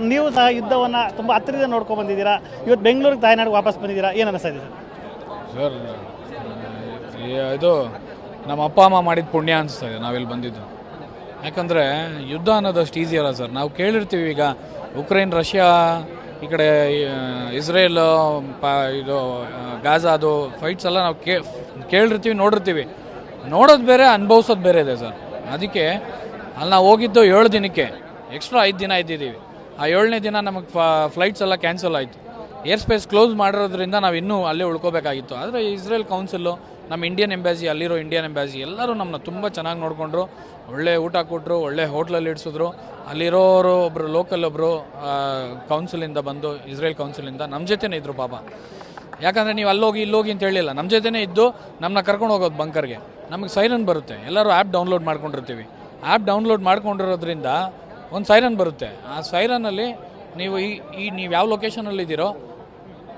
ನೀವು ಸಹ ಯುದ್ಧವನ್ನು ತುಂಬ ಹತ್ತಿರದಿಂದ ನೋಡ್ಕೊಂಡು ಬಂದಿದ್ದೀರಾ? ಇವತ್ತು ಬೆಂಗಳೂರಿಗೆ ತಾಯ್ನಾಡಿಗೆ ವಾಪಸ್ ಬಂದಿದ್ದೀರಾ? ಏನು ಅನಿಸ್ತಾ ಇದೆ ಸರ್? ಇದು ನಮ್ಮ ಅಪ್ಪ, ಅಮ್ಮ ಮಾಡಿದ ಪುಣ್ಯ ಅನಿಸ್ತಾ ಇದೆ, ನಾವಿಲ್ಲಿ ಬಂದಿದ್ದು. ಯಾಕಂದರೆ ಯುದ್ಧ ಅನ್ನೋದಷ್ಟು ಈಸಿ ಅಲ್ಲ ಸರ್. ನಾವು ಕೇಳಿರ್ತೀವಿ ಈಗ ಉಕ್ರೇನ್, ರಷ್ಯಾ, ಈ ಕಡೆ ಇಸ್ರೇಲ್, ಪ, ಇದು ಗಾಜಾ ಅದು ಫೈಟ್ಸ್ ಎಲ್ಲ ನಾವು ಕೇಳಿರ್ತೀವಿ, ನೋಡಿರ್ತೀವಿ. ನೋಡೋದು ಬೇರೆ, ಅನುಭವಿಸೋದು ಬೇರೆ ಇದೆ ಸರ್. ಅದಕ್ಕೆ ಅಲ್ಲಿ ನಾವು ಹೋಗಿದ್ದು ಏಳು ದಿನಕ್ಕೆ. ಎಕ್ಸ್ಟ್ರಾ ಐದು ದಿನ ಇದ್ದಿದ್ದೀವಿ. ಆ ಏಳನೇ ದಿನ ನಮಗೆ ಫ್ಲೈಟ್ಸ್ ಎಲ್ಲ ಕ್ಯಾನ್ಸಲ್ ಆಯಿತು. ಏರ್ ಸ್ಪೇಸ್ ಕ್ಲೋಸ್ ಮಾಡಿರೋದ್ರಿಂದ ನಾವು ಇನ್ನೂ ಅಲ್ಲೇ ಉಳ್ಕೋಬೇಕಾಗಿತ್ತು. ಆದರೆ ಇಸ್ರೇಲ್ ಕೌನ್ಸಿಲ್ಲು ನಮ್ಮ ಇಂಡಿಯನ್ ಎಂಬಾಸಿ ಅಲ್ಲಿರೋ ಇಂಡಿಯನ್ ಎಂಬಾಸಿ ಎಲ್ಲರೂ ನಮ್ಮನ್ನ ತುಂಬ ಚೆನ್ನಾಗಿ ನೋಡಿಕೊಂಡ್ರು. ಒಳ್ಳೆ ಊಟ ಕೊಟ್ಟರು ಒಳ್ಳೆ ಹೋಟ್ಲಲ್ಲಿ ಇಡಿಸಿದ್ರು. ಅಲ್ಲಿರೋರು ಒಬ್ಬರು ಲೋಕಲ್ ಒಬ್ಬರು ಕೌನ್ಸಿಲಿಂದ ಬಂದು ಇಸ್ರೇಲ್ ಕೌನ್ಸಿಲಿಂದ ನಮ್ಮ ಜೊತೆನೇ ಇದ್ದರು ಪಾಪ. ಯಾಕಂದರೆ ನೀವು ಅಲ್ಲೋಗಿ, ಇಲ್ಲೋಗಿ ಅಂತ ಹೇಳಿಲ್ಲ. ನಮ್ಮ ಜೊತೆನೇ ಇದ್ದು ನಮ್ಮನ್ನ ಕರ್ಕೊಂಡು ಹೋಗೋದು ಬಂಕರ್ಗೆ ನಮಗೆ ಸೈರನ್ ಬರುತ್ತೆ. ಎಲ್ಲರೂ ಆ್ಯಪ್ ಡೌನ್ಲೋಡ್ ಮಾಡ್ಕೊಂಡಿರ್ತೀವಿ. ಆ್ಯಪ್ ಡೌನ್ಲೋಡ್ ಮಾಡ್ಕೊಂಡಿರೋದ್ರಿಂದ ಒಂದು ಸೈರನ್ ಬರುತ್ತೆ. ಆ ಸೈರನಲ್ಲಿ ನೀವು ಈ ಈ ನೀವು ಯಾವ ಲೊಕೇಶನಲ್ಲಿದ್ದೀರೋ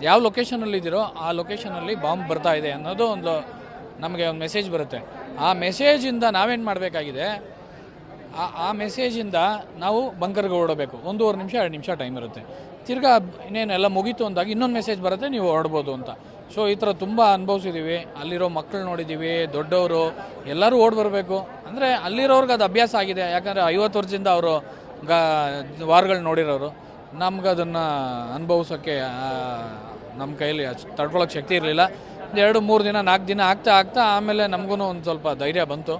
ಯಾವ ಲೊಕೇಶನಲ್ಲಿದ್ದೀರೋ ಆ ಲೊಕೇಶನಲ್ಲಿ ಬಾಂಬ್ ಬರ್ತಾ ಇದೆ ಅನ್ನೋದು ಒಂದು ನಮಗೆ ಒಂದು ಮೆಸೇಜ್ ಬರುತ್ತೆ. ಆ ಮೆಸೇಜಿಂದ ನಾವೇನು ಮಾಡಬೇಕಾಗಿದೆ? ಆ ಆ ಮೆಸೇಜಿಂದ ನಾವು ಬಂಕರ್ಗೆ ಓಡಬೇಕು. ಒಂದೂವರೆ ನಿಮಿಷ, ಎರಡು ನಿಮಿಷ ಟೈಮ್ ಇರುತ್ತೆ. ತಿರ್ಗಾ ಇನ್ನೇನೆಲ್ಲ ಮುಗೀತು ಅಂದಾಗ ಇನ್ನೊಂದು ಮೆಸೇಜ್ ಬರುತ್ತೆ, ನೀವು ಓಡ್ಬೋದು ಅಂತ. ಸೊ ಈ ಥರ ತುಂಬ ಅನುಭವಿಸಿದ್ದೀವಿ ಅಲ್ಲಿರೋ ಮಕ್ಕಳು ನೋಡಿದ್ದೀವಿ ದೊಡ್ಡವರು, ಎಲ್ಲರೂ ಓಡ್ ಬರಬೇಕು. ಅಂದರೆ ಅಲ್ಲಿರೋರ್ಗೆ ಅದು ಅಭ್ಯಾಸ ಆಗಿದೆ. ಯಾಕಂದರೆ ಐವತ್ತು ವರ್ಷದಿಂದ ಅವರು ಗಾ, ವಾರ್ಗಳು ನೋಡಿರೋರು, ನಮ್ಗೆ ಅದನ್ನು ಅನುಭವಿಸೋಕ್ಕೆ ನಮ್ಮ ಕೈಯಲ್ಲಿ ತಡ್ಕೊಳ್ಳೋಕ್ಕೆ ಶಕ್ತಿ ಇರಲಿಲ್ಲ. ಎರಡು, ಮೂರು ದಿನ ನಾಲ್ಕು ದಿನ ಆಗ್ತಾ ಆಗ್ತಾ ಆಮೇಲೆ ನಮಗೂ ಒಂದು ಸ್ವಲ್ಪ ಧೈರ್ಯ ಬಂತು.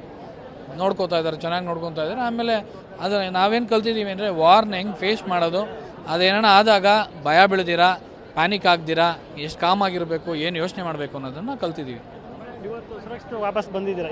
ನೋಡ್ಕೋತಾ ಇದ್ದಾರೆ ಚೆನ್ನಾಗಿ ನೋಡ್ಕೊತಾ ಇದ್ದಾರೆ ಆಮೇಲೆ ಅದರ ನಾವೇನು ಕಲ್ತಿದ್ದೀವಿ ಅಂದರೆ ವಾರ್ನ ಹೆಂಗೆ ಫೇಸ್ ಮಾಡೋದು ಅದೇನೋ ಆದಾಗ ಭಯ ಬೀಳ್ದಿರಾ, ಪ್ಯಾನಿಕ್ ಆಗ್ದಿರಾ, ಎಷ್ಟು ಕಾಮ್ ಆಗಿರಬೇಕು, ಏನು ಯೋಚನೆ ಮಾಡಬೇಕು ಅನ್ನೋದನ್ನು ಕಲ್ತಿದ್ದೀವಿ ಇವತ್ತು ಸುರಕ್ಷಿತ ವಾಪಸ್ ಬಂದಿದ್ದೀರಾ?